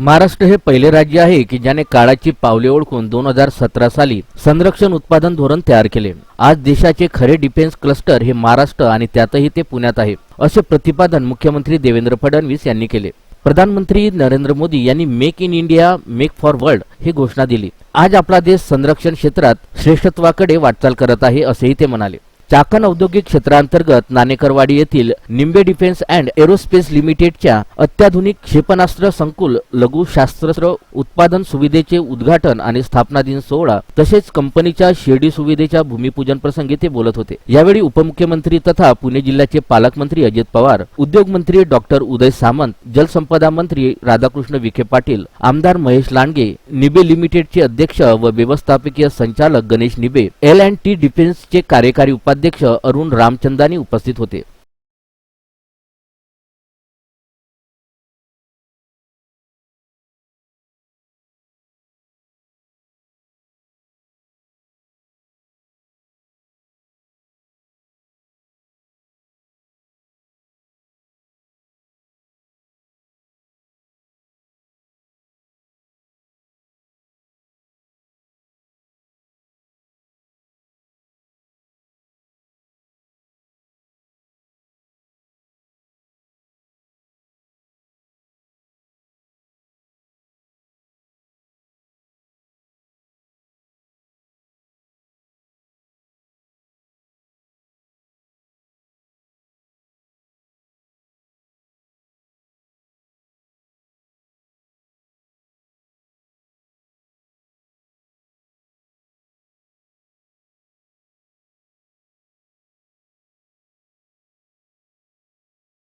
महाराष्ट्र हे पहिले राज्य आहे की ज्याने काळाची पावले ओळखून दोन हजार सतरा साली संरक्षण उत्पादन धोरण तयार केले. आज देशाचे खरे डिफेन्स क्लस्टर हे महाराष्ट्र आणि त्यातही ते पुण्यात आहे असे प्रतिपादन मुख्यमंत्री देवेंद्र फडणवीस यांनी केले. प्रधानमंत्री नरेंद्र मोदी यांनी make in India make for world ही घोषणा दिली. आज आपला देश संरक्षण क्षेत्रात श्रेष्ठत्वाकडे वाटचाल करत आहे असेही ते म्हणाले. चाकण औद्योगिक क्षेत्रांतर्गत नाणेकरवाडी येथील निंबे डिफेन्स अँड एरोस्पेस लिमिटेडच्या अत्याधुनिक क्षेपणास्त्र संकुल लघु शास्त्र उत्पादन सुविधेचे उद्घाटन आणि स्थापना दिन सोहळा तसेच कंपनीच्या शिर्डी सुविधेच्या भूमिपूजन प्रसंगी ते बोलत होते. यावेळी उपमुख्यमंत्री तथा पुणे जिल्ह्याचे पालकमंत्री अजित पवार उद्योग मंत्री डॉक्टर उदय सामंत जलसंपदा मंत्री राधाकृष्ण विखे पाटील आमदार महेश लांडगे निबे लिमिटेडचे अध्यक्ष व व्यवस्थापकीय संचालक Ganesh Nibe L and T डिफेन्सचे कार्यकारी उपाध्यक्ष अध्यक्ष अरुण रामचंदानी उपस्थित होते.